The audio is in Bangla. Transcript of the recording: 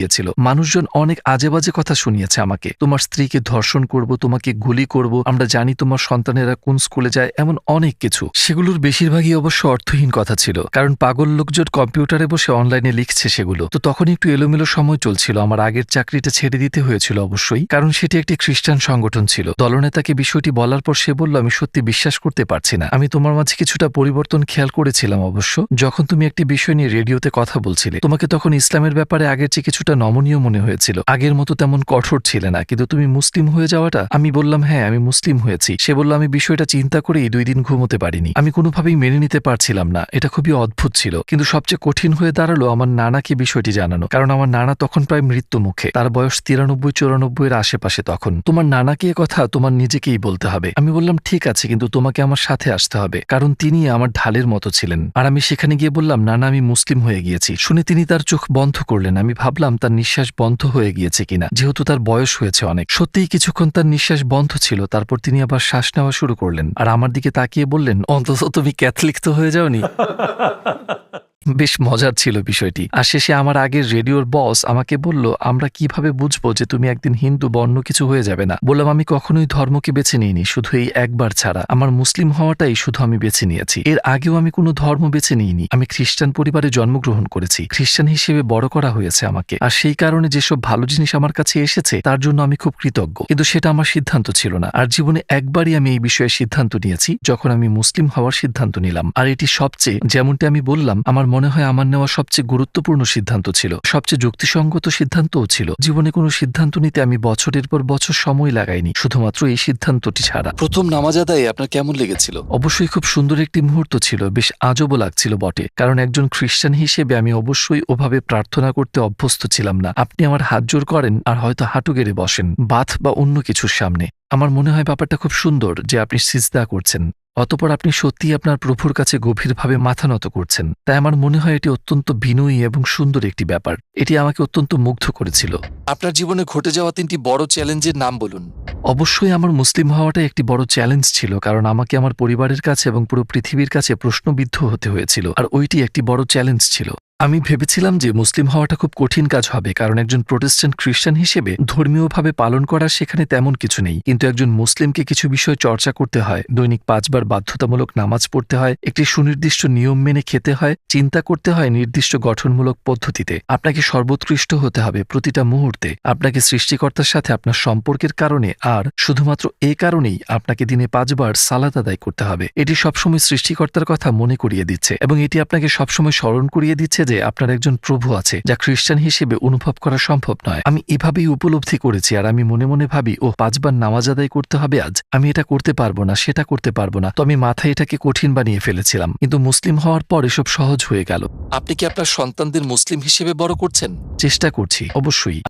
গিয়েছিল মানুষজন অনেক আজে বাজে কথা শুনিয়েছে আমাকে। তোমার স্ত্রীকে ধর্ষণ করব, তোমাকে গুলি করব, আমরা জানি তোমার সন্তানেরা কোন স্কুলে যায়, এমন অনেক কিছু। সেগুলোর বেশিরভাগই অবশ্য অর্থহীন কথা ছিল। কারণ পাগল লোকজন কম্পিউটারে বসে অনলাইনে লিখছে সেগুলো। তো তখন একটু এলোমেলো সময় চলছিল। আমার আগের চাকরিটা ছেড়ে দিতে হয়েছিল অবশ্যই, কারণ সেটি একটি খ্রিস্টান সংগঠন ছিল। দলনেতাকে বিষয়টি বলার পর সে বলল, আমি সত্যি বিশ্বাস করতে পারছি না। আমি তোমার মাঝে কিছুটা পরিবর্তন খেয়াল করেছিলাম অবশ্য। যখন তুমি একটি বিষয় নিয়ে রেডিওতে কথা বলছিলে, তোমাকে তখন ইসলামের ব্যাপারে আগের চেয়ে কিছুটা নমনীয় মনে হয়েছিল। আগের মতো তেমন কঠোর ছিলে না, কিন্তু তুমি মুসলিম হয়ে যাওয়াটা, আমি বললাম হ্যাঁ আমি মুসলিম হয়েছি। সে বলল, আমি বিষয়টা চিন্তা করেই দুই দিন ঘুমোতে পারিনি। আমি কোনোভাবেই মেনে নিতে পারছিলাম না। এটা খুবই অদ্ভুত ছিল। কিন্তু সবচেয়ে কঠিন হয়ে দাঁড়াল আমার নানাকে বিষয়টি জানানো। কারণ আমার নানা তখন প্রায় মৃত্যু মুখে। তার বয়স তিরানব্বই, চৌরানব্বই এর আশেপাশে তখন। তোমার নানাকে কথা তোমার নিজেকেই বলতে হবে। আমি বললাম, ঠিক আছে, কিন্তু তোমাকে আমার সাথে আসতে হবে। কারণ তিনি আমার ঢালের মতো ছিলেন। আর আমি সেখানে গিয়ে বললাম, নানা, আমি মুসলিম হয়ে গিয়েছি। শুনে তিনি তার চোখ বন্ধ করলেন। আমি ভাবলাম তার নিঃশ্বাস বন্ধ হয়ে গিয়েছে কিনা, যেহেতু তার বয়স হয়েছে অনেক। সত্যিই কিছুক্ষণ তার নিঃশ্বাস বন্ধ ছিল, তারপর তিনি আবার শ্বাস নেওয়া শুরু করলেন। আর আমার দিকে তাকিয়ে বললেন, অন্তত তুমি ক্যাথলিক তো হয়ে যাওনি। বেশ মজার ছিল বিষয়টি। আর শেষে আমার আগের রেডিওর বস আমাকে বলল, আমরা কীভাবে বুঝব যে তুমি একদিন হিন্দু বর্ণ কিছু হয়ে যাবে না? বললাম, আমি কখনোই ধর্মকে বেছে নিইনি, শুধু এই একবার ছাড়া। আমার মুসলিম হওয়াটাই শুধু আমি বেছে নিয়েছি। এর আগেও আমি কোনো ধর্ম বেছে নিইনি। আমি খ্রিস্টান পরিবারে জন্মগ্রহণ করেছি। খ্রিস্টান হিসেবে বড় করা হয়েছে আমাকে। আর সেই কারণে যেসব ভালো জিনিস আমার কাছে এসেছে, তার জন্য আমি খুব কৃতজ্ঞ। কিন্তু সেটা আমার সিদ্ধান্ত ছিল না। আর জীবনে একবারই আমি এই বিষয়ে সিদ্ধান্ত নিয়েছি, যখন আমি মুসলিম হওয়ার সিদ্ধান্ত নিলাম। আর এটি সবচেয়ে, যেমনটি আমি বললাম, আমার হয় আমার নেওয়া সবচেয়ে গুরুত্বপূর্ণ সিদ্ধান্ত ছিল। সবচেয়ে যুক্তিসঙ্গত সিদ্ধান্তও ছিল। জীবনে কোনো সিদ্ধান্ত নিতে আমি বছরের পর বছর সময় লাগাইনি শুধুমাত্র এই সিদ্ধান্তটি ছাড়া। প্রথম নামাজ আদায়ে আপনার কেমন লেগেছিল? অবশ্যই খুব সুন্দর একটি মুহূর্ত ছিল বেশ আজবও লাগছিল বটে। কারণ একজন খ্রিস্টান হিসেবে আমি অবশ্যই ওভাবে প্রার্থনা করতে অভ্যস্ত ছিলাম না। আপনি আমার হাত জোর করেন আর হয়তো হাঁটু গেড়ে বসেন বাথ বা অন্য কিছুর সামনে। আমার মনে হয় ব্যাপারটা খুব সুন্দর যে আপনি সিজদা করছেন অতপর আপনি সত্যিই আপনার প্রভুর কাছে গভীরভাবে মাথা নত করছেন। তাই আমার মনে হয় এটি অত্যন্ত বিনয়ী এবং সুন্দর একটি ব্যাপার। এটি আমাকে অত্যন্ত মুগ্ধ করেছিল। আপনার জীবনে ঘটে যাওয়া তিনটি বড় চ্যালেঞ্জের নাম বলুন। অবশ্যই আমার মুসলিম হওয়াটা একটি বড় চ্যালেঞ্জ ছিল কারণ আমাকে আমার পরিবারের কাছে এবং পুরো পৃথিবীর কাছে প্রশ্নবিদ্ধ হতে হয়েছিল আর ওইটি একটি বড় চ্যালেঞ্জ ছিল। আমি ভেবেছিলাম যে মুসলিম হওয়াটা খুব কঠিন কাজ হবে, কারণ একজন প্রোটেস্ট্যান্ট খ্রিস্টান হিসেবে ধর্মীয়ভাবে পালন করার সেখানে তেমন কিছু নেই। কিন্তু একজন মুসলিমকে কিছু বিষয় চর্চা করতে হয়, দৈনিক পাঁচবার বাধ্যতামূলক নামাজ পড়তে হয়, একটি সুনির্দিষ্ট নিয়ম মেনে খেতে হয়, চিন্তা করতে হয় নির্দিষ্ট গঠনমূলক পদ্ধতিতে। আপনাকে সর্বোৎকৃষ্ট হতে হবে প্রতিটা মুহূর্তে। আপনাকে সৃষ্টিকর্তার সাথে আপনার সম্পর্কের কারণে, আর শুধুমাত্র এ কারণেই আপনাকে দিনে পাঁচবার সালাদ আদায় করতে হবে। এটি সবসময় সৃষ্টিকর্তার কথা মনে করিয়ে দিচ্ছে, এবং এটি আপনাকে সবসময় স্মরণ করিয়ে দিচ্ছে যে আপনার একজন প্রভু আছে যা খ্রিস্টান হিসেবে অনুভব করা সম্ভব নয়। আমি এভাবেই উপলব্ধি করেছি আর আমি মনে মনে ভাবি ও পাঁচবার নামাজ আদায় করতে হবে আজ। আমি এটা করতে পারব না সেটা করতে পারব না। তো আমি মাথায় এটাকে কঠিন বানিয়ে ফেলেছিলাম। কিন্তু মুসলিম হওয়ার পর এসব সহজ হয়ে গেল। আপনি কি আপনার সন্তানদের মুসলিম হিসেবে বড় করছেন? চেষ্টা করছি অবশ্যই।